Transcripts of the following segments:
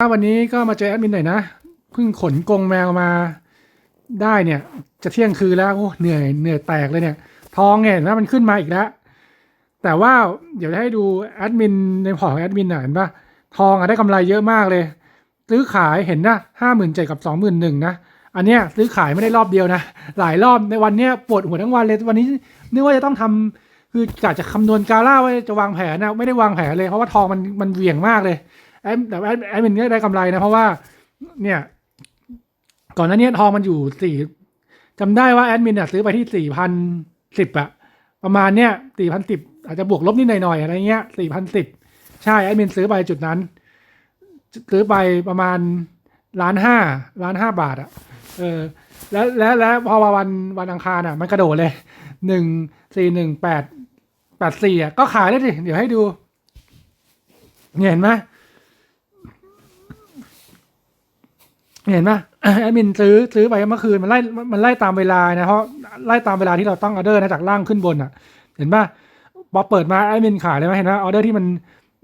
ถ้าวันนี้ก็มาเจอแอดมินหน่อยนะเพิ่งขนกรงแมวมาได้เนี่ย จะเที่ยงคืนแล้วโอ้เหนื่อยเหนื่อยแตกเลยเนี่ยทองเนี่ยเห็นไหมมันขึ้นมาอีกแล้ว แต่ว่าเดี๋ยวจะให้ดูแอดมินในพอร์ตของแอดมินน่ะเห็นปะทองอะได้กำไรเยอะมากเลย ซื้อขายเห็นนะห้าหมื่นเจ็ดกับสองหมื่นหนึ่งนะอันเนี้ยซื้อขายไม่ได้รอบเดียวนะ หลายรอบในวันเนี้ยปวดหัวทั้งวันเลยวันนี้นึกว่าจะต้องทำคือกะจะคำนวณกาล่าว่าจะวางแผนนะไม่ได้วางแผนเลยเพราะว่าทองมันมันเหวี่ยงมากเลย แอดแต่แอดแอดมินก็ได้กำไรนะ เพราะว่า เนี่ย ก่อนหน้านี้ทองมันอยู่สี่จำได้ว่าแอดมินอะซื้อไปที่สี่พันสิบอะประมาณเนี้ยสี่พันสิบอาจจะบวกลบนิดหน่อยๆอะไรเงี้ยสี่พันสิบใช่แอดมินซื้อไปจุดนั้น ซื้อไปประมาณล้านห้าล้านห้าบาทอะเออแล้วแล้วแล้วพอวันวันอังคารอะ มันกระโดดเลยหนึ่งสี่หนึ่งแปดแปดสี่อะก็ขายได้สิเดี๋ยวให้ดู เห็นไหม เห็นไหมแอดมินซื้อซื้อไปเมื่อคืนมันไล่มันไล่ตามเวลานะเพราะไล่ตามเวลาที่เราต้องออเดอร์นะจากล่างขึ้นบนอะ เห็นปะพอเปิดมาแอดมินขายเลยไหมเห็นไหมออเดอร์ที่มัน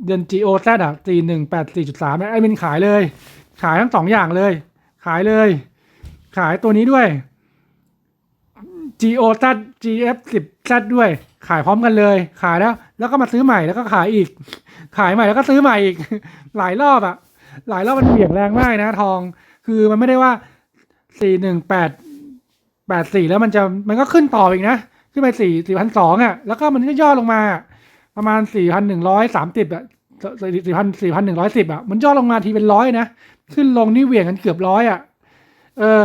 เดือน G O Z อะสี่หนึ่งแปดสี่จุดสามแอดมินขายเลย ขายทั้งสองอย่างเลย ขายเลย ขายตัวนี้ด้วย G O Z G F 10 Z ด้วย ขายพร้อมกันเลย ขายแล้ว แล้วก็มาซื้อใหม่แล้วก็ขายอีก ขายใหม่แล้วก็ซื้อใหม่อีก หลายรอบอะหลายรอบมันเบี่ยงแรงมากนะทอง คือมันไม่ได้ว่าสี่หนึ่งแปดแปดสี่แล้วมันจะมันก็ขึ้นต่ออีกนะ ขึ้นไปสี่สี่พันสองอะ แล้วก็มันก็ย่อลงมา ประมาณสี่พันหนึ่งร้อยสามสิบอะสี่พันสี่พันหนึ่งร้อยสิบอะ มันย่อลงมาทีเป็นร้อยนะ ขึ้นลงนี่เหวี่ยงกันเกือบร้อยอะ เออ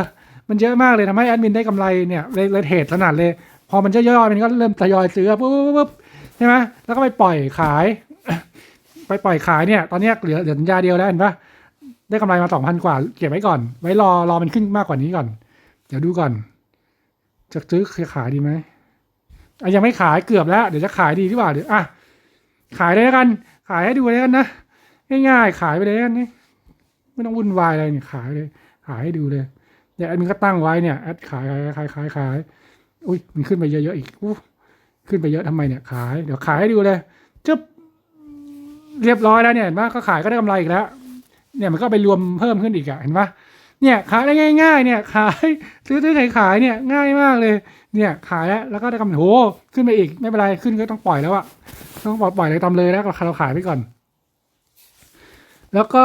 มันเยอะมากเลยทำให้แอดมินได้กำไรเนี่ยเลยเทรดขนาดเลย พอมันจะย่อยมันก็เริ่มทยอยซื้อปุ๊บปุ๊บปุ๊บใช่ไหมแล้วก็ไปปล่อยขาย ไปปล่อยขายเนี่ย ตอนนี้เหลือเหลือสัญญาเดียวแล้วเห็นปะ ได้กำไรมาสองพันกว่า เก็บไว้ก่อน ไว้รอรอมันขึ้นมากกว่านี้ก่อน เดี๋ยวดูก่อน จะซื้อขายดีไหมอะยังไม่ขายเกือบแล้ว เดี๋ยวจะขายดีที่ว่าเดี๋ยวอะขายเลยแล้วกัน ขายให้ดูเลยกันนะง่ายๆขายไปเลยกันนี่ไม่ต้องวุ่นวายอะไรเนี่ยขายเลย ขายให้ดูเลยเนี่ยแอดมินก็ตั้งไว้เนี่ยแอดขายขายขายขายขายอุ้ยมันขึ้นไปเยอะๆอีกอู้ขึ้นไปเยอะทำไมเนี่ยขายเดี๋ยวขายให้ดูเลยจึ๊บเรียบร้อยแล้วเนี่ยเห็นปะก็ขายก็ได้กำไรอีกแล้ว เนี่ยมันก็ไปรวมเพิ่มขึ้นอีกอะเห็นปะเนี่ยขายได้ง่าย ๆ เนี่ยขายซื้อซื้อขายขายเนี่ยง่ายมากเลย เนี่ยขายแล้วแล้วก็ได้กำไรโหขึ้นไปอีกไม่เป็นไรขึ้นก็ต้องปล่อยแล้วอะต้องปล่อยปล่อยเลยทำเลยแล้วเราขายไปก่อน แล้วก็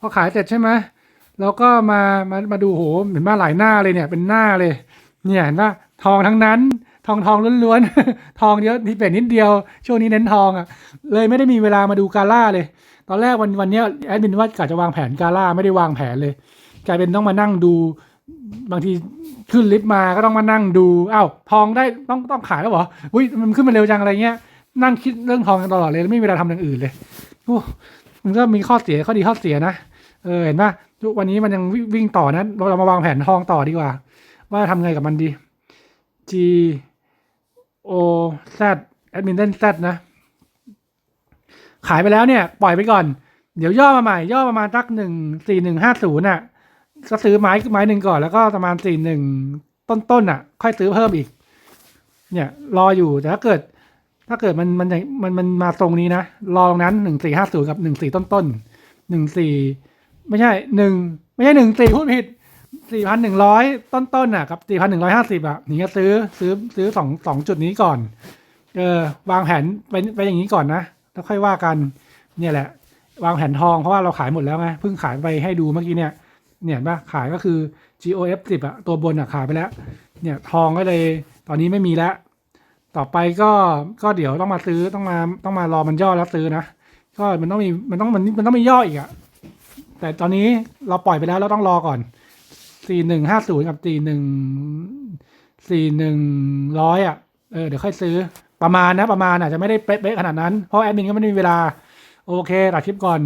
พอขายเสร็จใช่ไหมแล้วก็มามามาดูโหเห็นว่าหลายหน้าเลยเนี่ยเป็นหน้าเลย เนี่ยเห็นว่าทองทั้งนั้น ทองทองล้วนๆ ทองเยอะที่เป็นนิดเดียว ช่วงนี้เน้นทองอะ เลยไม่ได้มีเวลามาดูกาล่าเลย ตอนแรกวันวันนี้แอดมินว่ากะจะวางแผนกาล่าไม่ได้วางแผนเลย กลายเป็นต้องมานั่งดู บางทีขึ้นลิฟต์มาก็ต้องมานั่งดูอ้าวทองได้ต้องต้องขายแล้วเหรออุ้ยมันขึ้นมาเร็วจังอะไรเงี้ย นั่งคิดเรื่องทองกันตลอดเลยไม่มีเวลาทำอย่างอื่นเลยโอ้มันก็มีข้อเสียข้อดีข้อเสียนะเออเห็นปะวันนี้มันยังวิ่งต่อนะเราเรามาวางแผนทองต่อดีกว่า ว่าทำไงกับมันดี G O Z แอดมินเล่น Z นะ ขายไปแล้วเนี่ย ปล่อยไปก่อน เดี๋ยวย่อมาใหม่ ย่อประมาณสักหนึ่งสี่หนึ่งห้าศูนย์น่ะ ก็ซื้อไม้ไม้หนึ่งก่อน แล้วก็ประมาณสี่หนึ่งต้นๆน่ะ ค่อยซื้อเพิ่มอีก เนี่ย รออยู่แต่ถ้าเกิด ถ้าเกิดมันมันมันมันมาตรงนี้นะ รอตรงนั้นหนึ่งสี่ห้าศูนย์กับหนึ่งสี่ต้นๆหนึ่งสี่ไม่ใช่หนึ่งไม่ใช่หนึ่งสี่พูดผิด สี่พันหนึ่งร้อยต้นๆน่ะกับสี่พันหนึ่งร้อยห้าสิบอะนี่ก็ซื้อซื้อซื้อสองสองจุดนี้ก่อน เออ วางแผนไปไปอย่างนี้ก่อนนะ แล้วค่อยว่ากัน เนี่ยแหละ วางแผนทองเพราะว่าเราขายหมดแล้วไงเพิ่งขายไปให้ดูเมื่อกี้เนี่ย เนี่ยเห็นปะขายก็คือ GOF 10อะตัวบนอะขายไปแล้ว เนี่ยทองก็เลยตอนนี้ไม่มีแล้ว ต่อไปก็ก็เดี๋ยวต้องมาซื้อต้องมาต้องมารอมันย่อแล้วซื้อนะก็มันต้องมีมันต้องมันมันต้องมีย่ออีกอะแต่ตอนนี้เราปล่อยไปแล้วเราต้องรอก่อน สี่หนึ่งห้าศูนย์กับสี่หนึ่งสี่หนึ่งร้อยอะ เออ เดี๋ยวค่อยซื้อ ประมาณนะ ประมาณอาจจะไม่ได้เป๊ะๆขนาดนั้น เพราะแอดมินก็ไม่ได้มีเวลา โอเคตัดคลิปก่อน